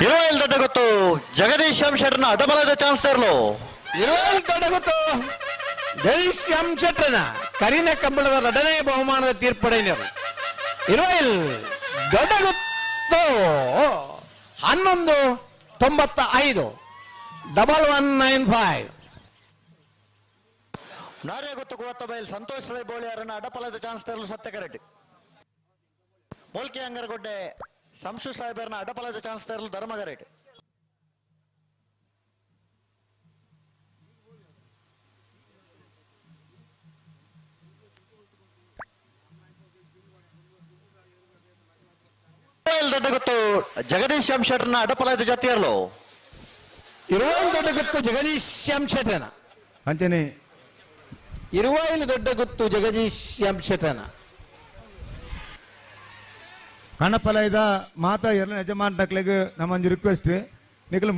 ದೊಡ್ಡ ಗೊತ್ತು. ಜಗದೀಶ್ ಶೆಟ್ಟರ್ನ ಅಡಬಲದ ಚಾನ್ಸ್ ತರಲು. ಇರುವಲ್ ದೊಡ್ಡ ಗೊತ್ತು. ಜೈಶ್ ಎಂ ಶೆಟ್ಟನ ಕರಿನ ಕಂಬಳದ ಎರಡನೇ ಬಹುಮಾನದ ತೀರ್ಪಡೆಯರು ಇರುವಲ್ ದೊಡ್ಡ ಗೊತ್ತು. ಹನ್ನೊಂದು ತೊಂಬತ್ತ ಐದು ಡಬಲ್ ಒನ್ ನೈನ್ ಫೈವ್. ನಾರೇ ಗೊತ್ತು ಕುವತ್ತ ಬಯಲ್ ಸಂತೋಷ್ ರೈ ಬೋಳಿಯರನ್ನ ಅಡಪಲದ ಚಾನ್ಸ್ ತರಲು ಸತ್ಯಕರೆಡ್ಡಿ ಮೊಲ್ಕೆ ಅಂಗರಗೊಡ್ಡೆ ಸಂಶು ಸಾಹೇಬರ್ನ ಅಡಪಲದ ಚಾನ್ಸ್ ತರಲು ಧರ್ಮಗರೇಟ್. ದೊಡ್ಡ ಗೊತ್ತು ಜಗದೀಶ್ ಶ್ಯಾಮ್ ಶೆಟ್ಟರ್ನ ಅಡಪಲದ ಜಾತಿಯರ್ಲು ಇರುವಲ್ ದೊಡ್ಡ ಗೊತ್ತು ಜಗದೀಶ್ ಶ್ಯಾಮ್ ಶೆಟ್ಟನ ಅಂಚನೆ ಇರುವಲ್ ದೊಡ್ಡ ಗೊತ್ತು ಜಗದೀಶ್ ಶ್ಯಾಮ್ ಶೆಟ್ಟನ ಹಣಪಲಯದ ಮಾತಾ ಎರಡನೇ ಯಜಮಾನ್ ನಕ್ಲೆಗ್ ನಮ್ಮೊಂದು ರಿಕ್ವೆಸ್ಟ್ ನಿಖಲ್